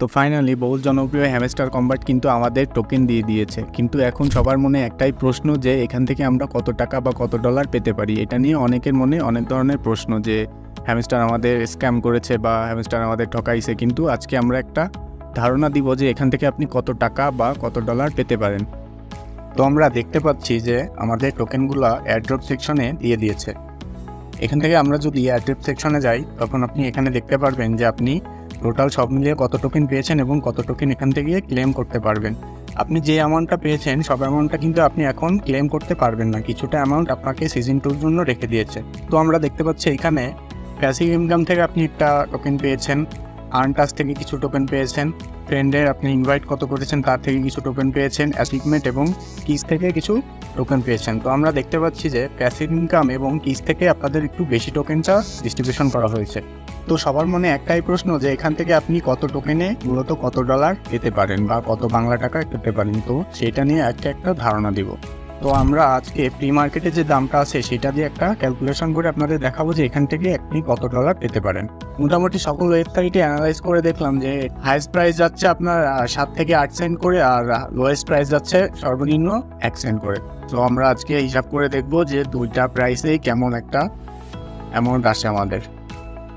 তো ফাইনালি বহুল জনপ্রিয় হ্যামস্টার কম্বাট কিন্তু আমাদের টোকেন দিয়ে দিয়েছে। কিন্তু এখন সবার মনে একটাই প্রশ্ন যে এখান থেকে আমরা কত টাকা বা কত ডলার পেতে পারি? এটা নিয়ে অনেকের মনে অনেক ধরনের প্রশ্ন যে হ্যামস্টার আমাদের স্ক্যাম করেছে বা হ্যামস্টার আমাদের ঠকাইছে। কিন্তু আজকে আমরা একটা ধারণা দিব যে এখান থেকে আপনি কত টাকা বা কত ডলার পেতে পারেন। তো আমরা দেখতে পাচ্ছি যে আমাদের টোকেনগুলো এয়ারড্রপ সেকশনে দিয়ে দিয়েছে। এখান থেকে আমরা যদি এয়ারড্রপ সেকশনে যাই, তখন আপনি এখানে দেখতে পারবেন যে আপনি টোটাল সব মিলিয়ে কত টোকেন পেয়েছেন এবং কত টোকেন এখান থেকে ক্লেম করতে পারবেন। আপনি যে অ্যামাউন্টটা পেয়েছেন, সব অ্যামাউন্টটা কিন্তু আপনি এখন ক্লেম করতে পারবেন না। কিছুটা অ্যামাউন্ট আপনাকে সিজন টুর জন্য রেখে দিয়েছে। তো আমরা দেখতে পাচ্ছি এখানে প্যাসিভ ইনকাম থেকে আপনি একটা টোকেন পেয়েছেন। আর্নটাস থেকে কিছু টোকেন পেয়েছেন। ফ্রেন্ডের আপনি ইনভাইট কত করেছেন, তার থেকে কিছু টোকেন পেয়েছেন অ্যাচিভমেন্ট এবং কিস থেকে কিছু টোকেন পেয়েছেন। তো আমরা দেখতে পাচ্ছি যে প্যাসিভ ইনকাম এবং কিস থেকে আপনাদের একটু বেশি টোকেনটা ডিস্ট্রিবিউশন করা হয়েছে। তো সবার মনে একটাই প্রশ্ন যে এখান থেকে আপনি কত টোকেনে মূলত কত ডলার পেতে পারেন বা কত বাংলা টাকা পেতে পারেন। তো সেটা নিয়ে একটা একটা ধারণা দিব। তো আমরা আজকে প্রি মার্কেটে যে দামটা আছে, সেটা দিয়ে একটা ক্যালকুলেশন করে আপনাদের দেখাবো যে এখান থেকে আপনি কত ডলার পেতে পারেন। মোটামুটি সকল ওয়েবসাইটে অ্যানালাইজ করে দেখলাম যে হাইয়েস্ট প্রাইস যাচ্ছে আপনার সাত থেকে আট সেন্ট করে আর লোয়েস্ট প্রাইস যাচ্ছে সর্বনিম্ন এক সেন্ট করে। তো আমরা আজকে হিসাব করে দেখব যে দুইটা প্রাইসেই কেমন একটা অ্যামাউন্ট আসে আমাদের।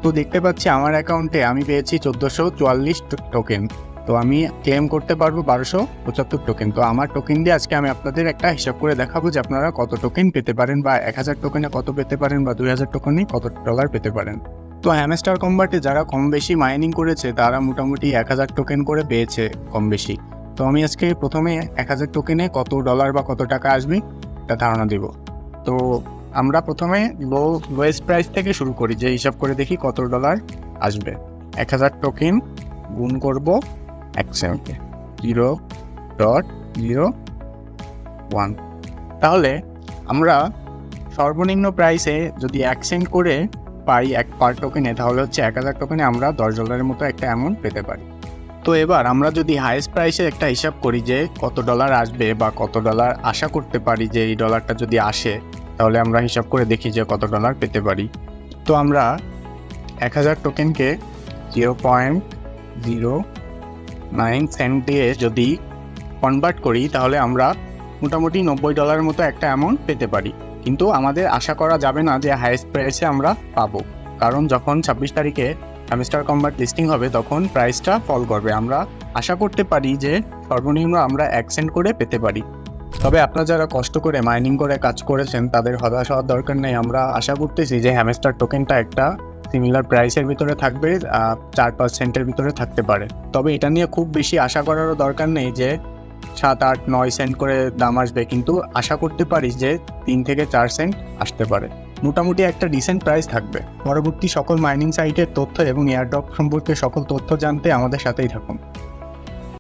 তো দেখতে পাচ্ছি আমার অ্যাকাউন্টে আমি পেয়েছি চোদ্দোশো চুয়াল্লিশ টোকেন তো আমি ক্লেম করতে পারব বারোশো পঁচাত্তর টোকেন তো আমার টোকেন দিয়ে আজকে আমি আপনাদের একটা হিসাব করে দেখাবো যে আপনারা কত টোকেন পেতে পারেন বা এক হাজার টোকেনে কত পেতে পারেন বা দুই হাজার টোকেনে কত ডলার পেতে পারেন। তো হ্যামস্টার কম্বাটে যারা কম বেশি মাইনিং করেছে, তারা মোটামুটি এক হাজার টোকেন করে পেয়েছে কম বেশি। তো আমি আজকে প্রথমে এক হাজার টোকেনে কত ডলার বা কত টাকা আসবে, এটা ধারণা দিব। তো আমরা প্রথমে লো লোয়েস্ট প্রাইস থেকে শুরু করি, যে হিসাব করে দেখি কত ডলার আসবে। এক হাজার টোকেন গুণ করব এক জিরো ডট জিরো ওয়ান। তাহলে আমরা সর্বনিম্ন প্রাইসে যদি এক সেন্ট করে পাই এক পার টোকেনে তাহলে হচ্ছে এক হাজার টোকেনে আমরা দশ ডলারের মতো একটা অ্যামাউন্ট পেতে পারি। তো এবার আমরা যদি হাইয়েস্ট প্রাইসে একটা হিসাব করি যে কত ডলার আসবে বা কত ডলার আশা করতে পারি যে এই ডলারটা যদি আসে, তাহলে আমরা হিসাব করে দেখি যে কত ডলার পেতে পারি। তো আমরা এক হাজার টোকেনকে zero point zero nine cent দিয়ে যদি কনভার্ট করি, তাহলে আমরা মোটামুটি নব্বই ডলারের মতো একটা অ্যামাউন্ট পেতে পারি। কিন্তু আমাদের আশা করা যাবে না যে হায়েস্ট প্রাইসে আমরা পাবো। কারণ যখন ছাব্বিশ তারিখে হ্যামস্টার কম্বাট লিস্টিং হবে, তখন প্রাইসটা ফল করবে। আমরা আশা করতে পারি যে সর্বনিম্ন আমরা এক সেন্ট করে পেতে পারি। তবে আপনারা যারা কষ্ট করে মাইনিং করে কাজ করেছেন, তাদের হতাশ হওয়ার দরকার নেই। আমরা আশা করতেছি যে হ্যামস্টার টোকেনটা একটা সিমিলার প্রাইসের ভিতরে থাকবে চার পার্সেন্টের ভিতরে থাকতে পারে। তবে এটা নিয়ে খুব বেশি আশা করারও দরকার নেই যে, সাত, আট, নয় সেন্ট করে দাম আসবে। কিন্তু আশা করতে পারিস যে, তিন থেকে চার সেন্ট আসতে পারে। মোটামুটি একটা ডিসেন্ট প্রাইস থাকবে। পরবর্তী সকল মাইনিং সাইটের তথ্য এবং এয়ারড্রপ সম্পর্কে সকল তথ্য জানতে আমাদের সাথেই থাকুন।